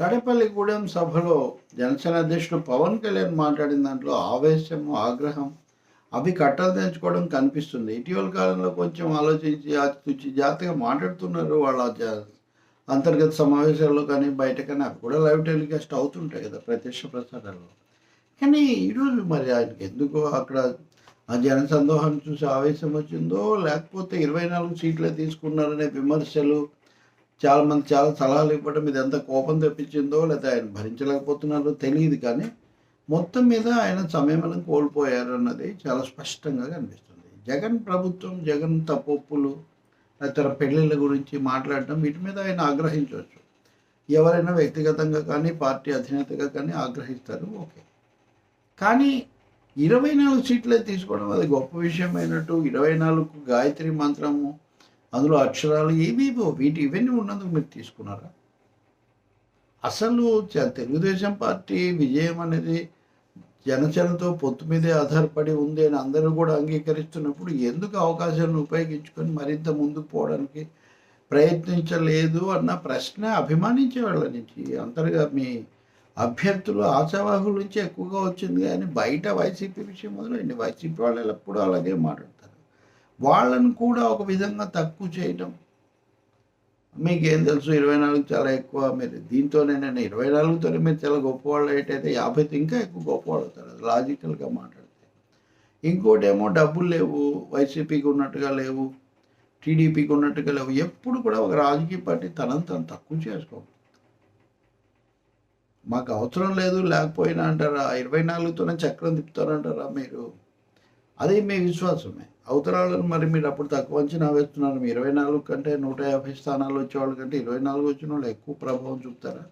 తడపల్లిగూడెం సభలో జనసేన అధ్యక్షుడు పవన్ కళ్యాణ్ మాట్లాడిన దాంట్లో ఆవేశం ఆగ్రహం అవి కట్టలు తెంచుకోవడం కనిపిస్తుంది. ఇటీవల కాలంలో కొంచెం ఆలోచించి ఆచితూచి జాగ్రత్తగా మాట్లాడుతున్నారు వాళ్ళ అంతర్గత సమావేశాల్లో కానీ బయట కానీ అవి కూడా లైవ్ టెలికాస్ట్ అవుతుంటాయి కదా ప్రత్యక్ష ప్రసారాల్లో. కానీ ఈరోజు మరి ఆయనకి ఎందుకో అక్కడ ఆ జన సందోహాన్ని చూసి ఆవేశం వచ్చిందో లేకపోతే ఇరవై నాలుగు సీట్లే తీసుకున్నారనే విమర్శలు చాలా మంది చాలా సలహాలు ఇవ్వడం ఇది ఎంత కోపం తెప్పించిందో లేదా ఆయన భరించలేకపోతున్నారో తెలియదు కానీ మొత్తం మీద ఆయన సంయమనం కోల్పోయారు అన్నది చాలా స్పష్టంగా కనిపిస్తుంది. జగన్ ప్రభుత్వం జగన్ తప్పొప్పులు తన పెళ్ళిళ్ళ గురించి మాట్లాడటం వీటి మీద ఆయన ఆగ్రహించవచ్చు. ఎవరైనా వ్యక్తిగతంగా కానీ పార్టీ అధినేతగా కానీ ఆగ్రహిస్తారు ఓకే. కానీ ఇరవై నాలుగు సీట్లే తీసుకోవడం అది గొప్ప విషయం అయినట్టు ఇరవై నాలుగు గాయత్రి మంత్రము అందులో అక్షరాలు ఏవేవో వీటి ఇవన్నీ ఉన్నందుకు మీరు తీసుకున్నారా? అసలు తెలుగుదేశం పార్టీ విజయం అనేది జనచనతో పొత్తు మీదే ఆధారపడి ఉంది అని అందరూ కూడా అంగీకరిస్తున్నప్పుడు ఎందుకు అవకాశాలను ఉపయోగించుకొని మరింత ముందుకు పోవడానికి ప్రయత్నించలేదు అన్న ప్రశ్న అభిమానించే వాళ్ళ నుంచి. అంతర్గా మీ అభ్యర్థులు ఆశావాహుల నుంచి ఎక్కువగా వచ్చింది కానీ బయట వైసీపీ విషయం మొదలైంది. వైసీపీ వాళ్ళు ఎప్పుడు అలాగే మాట్లాడతారు. వాళ్ళను కూడా ఒక విధంగా తక్కువ చేయటం. మీకేం తెలుసు ఇరవై నాలుగు చాలా ఎక్కువ మీరు దీంతోనే నేను ఇరవై నాలుగుతోనే మీరు చాలా గొప్పవాళ్ళు ఏంటైతే యాభైతో ఇంకా ఎక్కువ గొప్పవాళ్ళు అవుతారు. అది లాజికల్గా మాట్లాడితే. ఇంకోటి ఏమో డబ్బులు లేవు వైసీపీకి ఉన్నట్టుగా లేవు టీడీపీకి ఉన్నట్టుగా లేవు. ఎప్పుడు కూడా ఒక రాజకీయ పార్టీ తనను తను తక్కువ చేసుకో మాకు అవసరం లేదు లేకపోయినా అంటారా ఇరవై నాలుగుతోనే చక్రం తిప్పుతారంటారా మీరు? అది మీ విశ్వాసమే. అవతరాలను మరి మీరు అప్పుడు తక్కువ అంచనా వేస్తున్నారు. మీ ఇరవై నాలుగు కంటే నూట యాభై స్థానాలు వచ్చేవాళ్ళ కంటే ఇరవై నాలుగు వచ్చిన వాళ్ళు ఎక్కువ ప్రభావం చూపుతారా?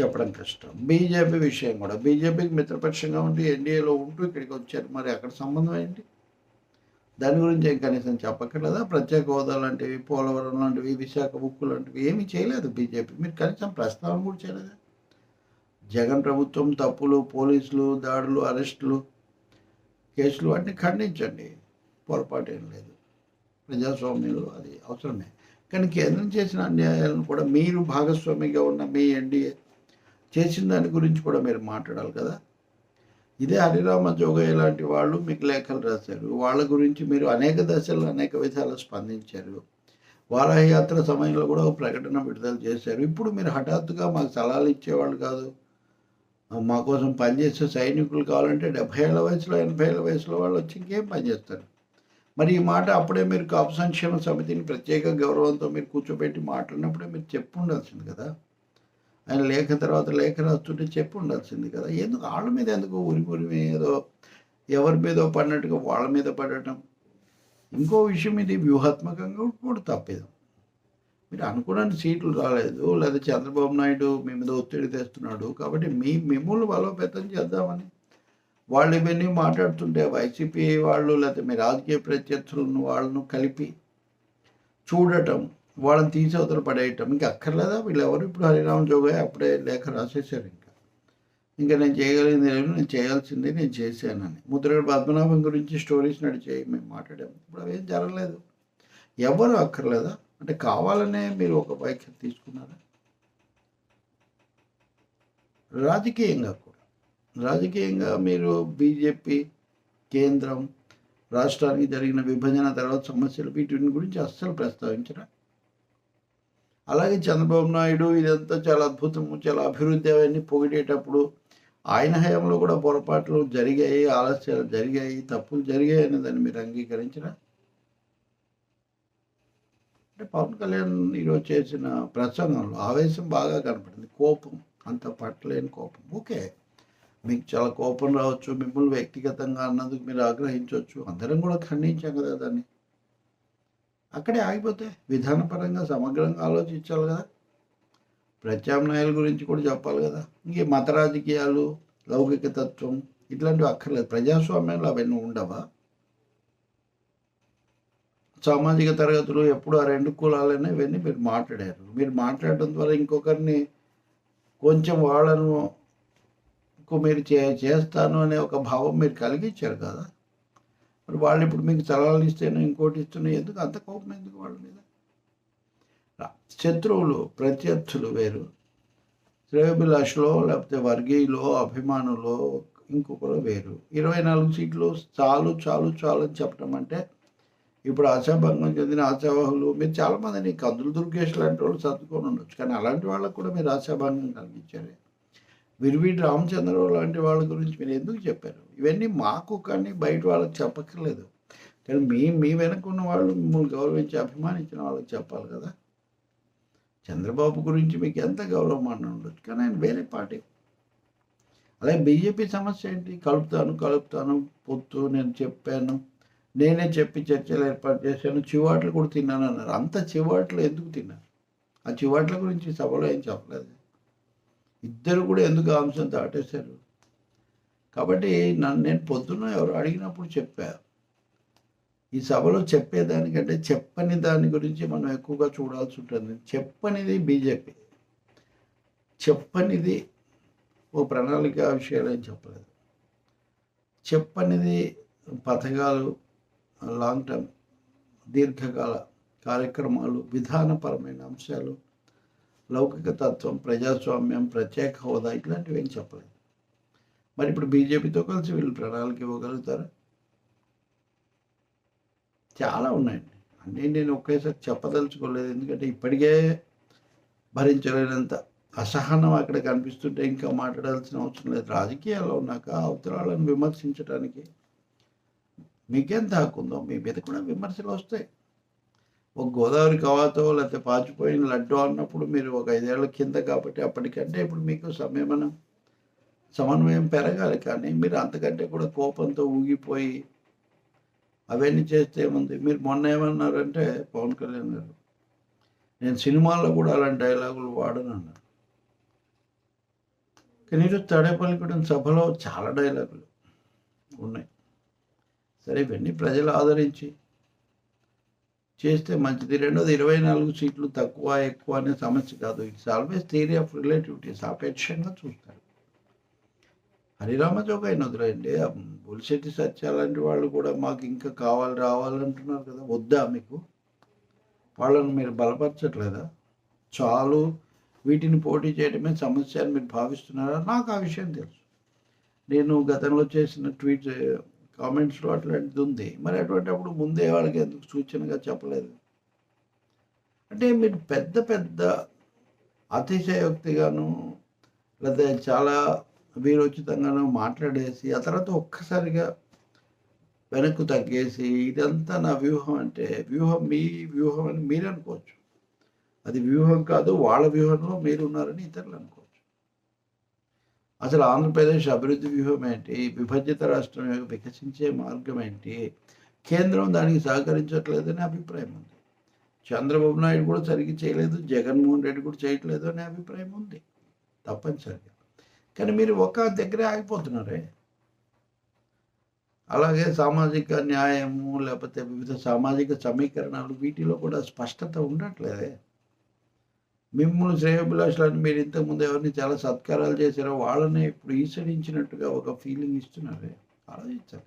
చెప్పడం కష్టం. బీజేపీ విషయం కూడా. బీజేపీకి మిత్రపక్షంగా ఉండి ఎన్డీఏలో ఉంటూ ఇక్కడికి వచ్చారు. మరి అక్కడ సంబంధం ఏంటి? దాని గురించి ఏం కనీసం చెప్పక్కర్లేదా? ప్రత్యేక హోదా లాంటివి పోలవరం లాంటివి విశాఖ ఉక్కు లాంటివి ఏమీ చేయలేదు బీజేపీ. మీరు కనీసం ప్రస్తావన కూడా చేయలేదా? జగన్ ప్రభుత్వం తప్పులు పోలీసులు దాడులు అరెస్టులు కేసులు అన్నీ ఖండించండి. పొరపాటు ఏం లేదు. ప్రజాస్వామ్యంలో అది అవసరమే. కానీ కేంద్రం చేసిన అన్యాయాలను కూడా మీరు భాగస్వామిగా ఉన్న మీ ఎన్డీఏ చేసిన దాని గురించి కూడా మీరు మాట్లాడాలి కదా. ఇదే హరిరామ జోగయ్య లాంటి వాళ్ళు మీకు లేఖలు రాశారు. వాళ్ళ గురించి మీరు అనేక దశల్లో అనేక విధాలు స్పందించారు. వారాహయాత్ర సమయంలో కూడా ఒక ప్రకటన విడుదల చేశారు. ఇప్పుడు మీరు హఠాత్తుగా మాకు సలహాలు ఇచ్చేవాళ్ళు కాదు. మా కోసం పనిచేసే సైనికులు కావాలంటే డెబ్బై ఏళ్ళ వయసులో ఎనభై ఏళ్ళ వయసులో వాళ్ళు వచ్చి ఇంకేం పనిచేస్తారు మరి ఈ మాట అప్పుడే మీరు కాపు సంక్షేమ సమితిని ప్రత్యేక గౌరవంతో మీరు కూర్చోబెట్టి మాట్లాడినప్పుడే మీరు చెప్పు ఉండాల్సింది కదా. ఆయన లేఖ తర్వాత లేఖ రాస్తుంటే చెప్పు ఉండాల్సింది కదా. ఎందుకు వాళ్ళ మీద ఎందుకు ఉరి ఉరిమి ఏదో ఎవరి మీదో పడినట్టుగా వాళ్ళ మీద పడటం? ఇంకో విషయం ఇది వ్యూహాత్మకంగా కూడా తప్పేది. మీరు అనుకున్న సీట్లు రాలేదు లేదా చంద్రబాబు నాయుడు మీ మీద ఒత్తిడి తెస్తున్నాడు కాబట్టి మీ మిమ్మల్ని బలోపేతం చేద్దామని. వాళ్ళు ఇవన్నీ మాట్లాడుతుంటే వైసీపీ వాళ్ళు లేకపోతే మీ రాజకీయ ప్రత్యర్థులను వాళ్ళను కలిపి చూడటం వాళ్ళని తీసి అవతల పడేయటం ఇంకా అక్కర్లేదా? వీళ్ళు ఎవరు ఇప్పుడు హరిరామ జోగయ్య అప్పుడే లేఖ రాసేసారు ఇంకా. ఇంకా నేను చేయగలిగింది లేదు నేను చేయాల్సింది నేను చేశానని. ముద్రగడ పద్మనాభం గురించి స్టోరీస్ నడిచాయి మేము మాట్లాడాము. ఇప్పుడు అవేం జరగలేదు. ఎవరు అక్కర్లేదా? అంటే కావాలనే మీరు ఒక వైఖరి తీసుకున్నారా? రాజకీయంగా కూడా. రాజకీయంగా మీరు బీజేపీ కేంద్రం రాష్ట్రానికి జరిగిన విభజన తర్వాత సమస్యలు వీటిని గురించి అస్సలు ప్రస్తావించరా? అలాగే చంద్రబాబు నాయుడు ఇదంతా చాలా అద్భుతము చాలా అభివృద్ధి అవన్నీ పొగిడేటప్పుడు ఆయన హయాంలో కూడా పొరపాట్లు జరిగాయి ఆలస్యాలు జరిగాయి తప్పులు జరిగాయి అనే దాన్ని మీరు అంగీకరించరా? అంటే పవన్ కళ్యాణ్ ఈరోజు చేసిన ప్రసంగంలో ఆవేశం బాగా కనపడింది కోపం అంత పట్టలేని కోపం. ఓకే. మీకు చాలా కోపం రావచ్చు మిమ్మల్ని వ్యక్తిగతంగా అన్నందుకు మీరు ఆగ్రహించవచ్చు. అందరం కూడా ఖండించాం కదా దాన్ని. అక్కడే ఆగిపోతే విధానపరంగా సమగ్రంగా ఆలోచించాలి కదా. ప్రత్యామ్నాయాల గురించి కూడా చెప్పాలి కదా. ఇంకే మత రాజకీయాలు లౌకిక తత్వం ఇట్లాంటివి అక్కర్లేదు. ప్రజాస్వామ్యంలో అవన్నీ ఉండవా? సామాజిక తరగతులు ఎప్పుడు ఆ రెండు కులాలనే ఇవన్నీ మీరు మాట్లాడారు. మీరు మాట్లాడడం ద్వారా ఇంకొకరిని కొంచెం వాళ్ళను కు మీరు చే చేస్తాను అనే ఒక భావం మీరు కలిగించారు కదా. మరి వాళ్ళు ఇప్పుడు మీకు తలాలు ఇస్తేనే ఇంకోటి ఇస్తున్నా ఎందుకు అంత కోపం ఎందుకు వాళ్ళ మీద? శత్రువులు ప్రత్యర్థులు వేరు. శ్రేయభిలాషలో లేకపోతే వర్గీయులో అభిమానులో ఇంకొకరు వేరు. ఇరవై నాలుగు సీట్లు చాలు చాలు చాలు అని చెప్పడం అంటే ఇప్పుడు ఆశాభంగం చెందిన ఆశావాహులు మీరు చాలామందిని కందులు దుర్గేష్ లాంటి వాళ్ళు సర్దుకొని ఉండొచ్చు. కానీ అలాంటి వాళ్ళకు కూడా మీరు ఆశాభంగం కలిగించారు. విరివీటి రామచంద్రరావు లాంటి వాళ్ళ గురించి మీరు ఎందుకు చెప్పారు? ఇవన్నీ మాకు కానీ బయట వాళ్ళకి చెప్పక్కర్లేదు. కానీ మీ మీ వెనక ఉన్న వాళ్ళు మిమ్మల్ని గౌరవించి అభిమానించిన వాళ్ళకి చెప్పాలి కదా. చంద్రబాబు గురించి మీకు ఎంత గౌరవం అని ఉండొచ్చు? కానీ ఆయన వేరే పార్టీ. అలాగే బీజేపీ సమస్య ఏంటి? కలుపుతాను కలుపుతాను పొత్తు నేను చెప్పాను నేనే చెప్పి చర్చలు ఏర్పాటు చేశాను చివాట్లు కూడా తిన్నాను అన్నారు. అంత చివాట్లు ఎందుకు తిన్నారు? ఆ చివాట్ల గురించి సభలో ఏం చెప్పలేదు. ఇద్దరు కూడా ఎందుకు అంశం దాటేశారు? కాబట్టి నన్ను నేను పొద్దున్న ఎవరు అడిగినప్పుడు చెప్పా. ఈ సభలో చెప్పేదానికంటే చెప్పని దాని గురించి మనం ఎక్కువగా చూడాల్సి ఉంటుంది. చెప్పనిది బీజేపీ. చెప్పనిది ఓ ప్రణాళిక విషయాలు ఏం చెప్పలేదు. చెప్పనిది పథకాలు లాంగ్ టర్మ్ దీర్ఘకాల కార్యక్రమాలు విధానపరమైన అంశాలు లౌకిక తత్వం ప్రజాస్వామ్యం ప్రత్యేక హోదా ఇట్లాంటివి ఏం చెప్పలేదు. మరి ఇప్పుడు బీజేపీతో కలిసి వీళ్ళు ప్రణాళిక ఇవ్వగలుగుతారా? చాలా ఉన్నాయండి. అన్నీ నేను ఒకేసారి చెప్పదలుచుకోలేదు. ఎందుకంటే ఇప్పటికే భరించలేనంత అసహనం అక్కడ కనిపిస్తుంటే ఇంకా మాట్లాడాల్సిన అవసరం లేదు. రాజకీయాల్లో ఉన్నాక అవతరాలను విమర్శించడానికి మీకెంత హక్కు ఉందో మీ మీద కూడా విమర్శలు వస్తాయి. ఒక గోదావరి కవాతో లేకపోతే పాచిపోయిన లడ్డు అన్నప్పుడు మీరు ఒక ఐదేళ్ళ కింద కాబట్టి అప్పటికంటే ఇప్పుడు మీకు సంయమనం సమన్వయం పెరగాలి. కానీ మీరు అంతకంటే కూడా కోపంతో ఊగిపోయి అవన్నీ చేస్తే ఏముంది? మీరు మొన్న ఏమన్నారంటే పవన్ కళ్యాణ్ గారు నేను సినిమాల్లో కూడా అలాంటి డైలాగులు వాడను అన్నారు కానీ ఈరోజు తడేపల్లిగూడెం సభలో చాలా డైలాగులు ఉన్నాయి. సరే ఇవన్నీ ప్రజలు ఆదరించి చేస్తే మంచిది. రెండోది ఇరవై నాలుగు సీట్లు తక్కువ ఎక్కువ అనే సమస్య కాదు. It's always theory of relativities సాపేక్షంగా చూస్తారు. హరిరామ జోగైన వదిలేయండి. బుల్శెట్టి సత్య వాళ్ళు కూడా మాకు ఇంకా కావాలి రావాలంటున్నారు కదా. వద్దా మీకు? వాళ్ళని మీరు బలపరచట్లేదా? చాలు. వీటిని పోటీ చేయడమే సమస్య అని మీరు భావిస్తున్నారా? నాకు ఆ విషయం తెలుసు. నేను గతంలో చేసిన ట్వీట్ కామెంట్స్లో అట్లాంటిది ఉంది. మరి అటువంటిప్పుడు ముందే వాళ్ళకి ఎందుకు సూచనగా చెప్పలేదు? అంటే మీరు పెద్ద పెద్ద అతిశయోక్తిగాను లేదా చాలా వీరోచితంగాను మాట్లాడేసి ఆ తర్వాత ఒక్కసారిగా వెనక్కు తగ్గేసి ఇదంతా నా వ్యూహం అంటే వ్యూహం మీ వ్యూహం అని మీరు అనుకోవచ్చు. అది వ్యూహం కాదు వాళ్ళ వ్యూహంలో మీరు ఉన్నారని ఇతరులు అనుకోవచ్చు. అసలు ఆంధ్రప్రదేశ్ అభివృద్ధి వ్యూహం ఏంటి? విభజిత రాష్ట్రం యొక్క వికసించే మార్గం ఏంటి? కేంద్రం దానికి సహకరించట్లేదని అభిప్రాయం ఉంది. చంద్రబాబు నాయుడు కూడా సరిగ్గా చేయలేదు జగన్మోహన్ రెడ్డి కూడా చేయట్లేదు అనే అభిప్రాయం ఉంది. తప్పనిసరిగా. కానీ మీరు ఒక దగ్గరే ఆగిపోతున్నారే? అలాగే సామాజిక న్యాయము లేకపోతే వివిధ సామాజిక సమీకరణాలు వీటిలో కూడా స్పష్టత ఉండట్లేదే? మిమ్మల్ని శ్రేయోభిలాషులని మీరు ఇంతకుముందు ఎవరిని చాలా సత్కారాలు చేశారో వాళ్ళని ఇప్పుడు ఈసడించినట్టుగా ఒక ఫీలింగ్ ఇస్తున్నారే? ఆలోచించాలి.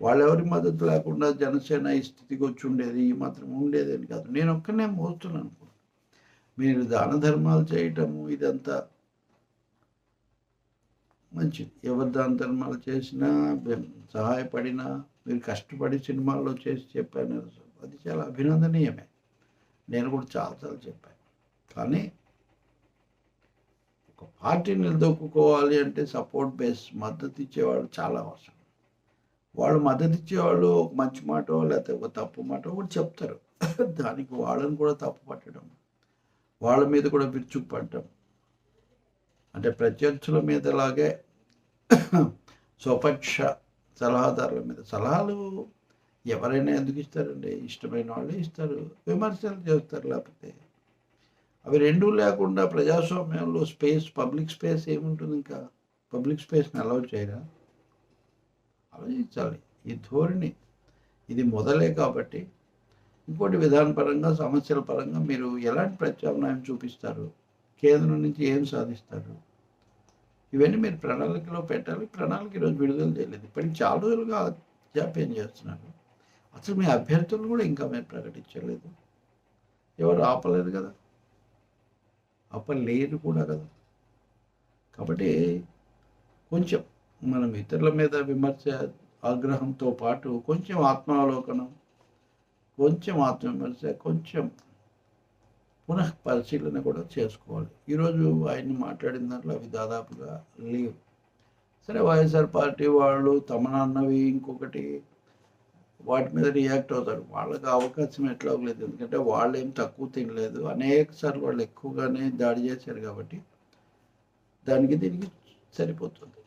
వాళ్ళెవరి మద్దతు లేకుండా జనసేన ఈ స్థితికి వచ్చి ఉండేది ఈ మాత్రం ఉండేది అని కాదు. నేను ఒక్కనే మోస్తున్నాను మీరు దాన ధర్మాలు చేయటము ఇదంతా మంచిది. ఎవరి దాన ధర్మాలు చేసినా సహాయపడినా మీరు కష్టపడి సినిమాల్లో చేసి చెప్పాను. అది చాలా అభినందనీయమే. నేను కూడా చాలాసార్లు చెప్పాను. కానీ ఒక పార్టీ నిలదొక్కుకోవాలి అంటే సపోర్ట్ బేస్ మద్దతు ఇచ్చేవాళ్ళు చాలా అవసరం. వాళ్ళు మద్దతు ఇచ్చేవాళ్ళు ఒక మంచి మాట లేకపోతే ఒక తప్పు మాట కూడా చెప్తారు. దానికి వాళ్ళని కూడా తప్పు పట్టడం వాళ్ళ మీద కూడా విరుచుకుపడటం అంటే ప్రత్యర్థుల మీద లాగే స్వపక్ష సలహాదారుల మీద. సలహాలు ఎవరైనా ఎందుకు ఇస్తారండి? ఇష్టమైన వాళ్ళే ఇస్తారు. విమర్శలు చేస్తారు లేకపోతే అవి రెండూ లేకుండా ప్రజాస్వామ్యంలో స్పేస్ పబ్లిక్ స్పేస్ ఏముంటుంది ఇంకా? పబ్లిక్ స్పేస్ని అలౌ చేయరా? ఆలోచించాలి. ఈ ధోరణి ఇది మొదలే కాబట్టి ఇంకోటి విధానపరంగా సమస్యల పరంగా మీరు ఎలాంటి ప్రత్యామ్నాయం చూపిస్తారు? కేంద్రం నుంచి ఏం సాధిస్తారు? ఇవన్నీ మీరు ప్రణాళికలో పెట్టాలి. ప్రణాళిక ఈరోజు విడుదల చేయలేదు. ఇప్పటికి చాలా రోజులుగా జాప్యం చేస్తున్నారు. అసలు మీ అభ్యర్థులు కూడా ఇంకా మీరు ప్రకటించలేదు. ఎవరు ఆపలేదు కదా? ఆపలేరు కూడా కదా. కాబట్టి కొంచెం మనం ఇతరుల మీద విమర్శ ఆగ్రహంతో పాటు కొంచెం ఆత్మావలోకనం కొంచెం ఆత్మవిమర్శ కొంచెం పునః పరిశీలన కూడా చేసుకోవాలి. ఈరోజు ఆయన్ని మాట్లాడిన దాంట్లో అవి దాదాపుగా లేవు. సరే వైఎస్ఆర్ పార్టీ వాళ్ళు తమ ఇంకొకటి వాటి మీద రియాక్ట్ అవుతారు. వాళ్ళకి అవకాశం ఎట్లా లేదు ఎందుకంటే వాళ్ళు ఏం తక్కువ తినలేదు. అనేక సార్లు వాళ్ళు ఎక్కువగానే దాడి చేశారు కాబట్టి దానికి దీనికి సరిపోతుంది.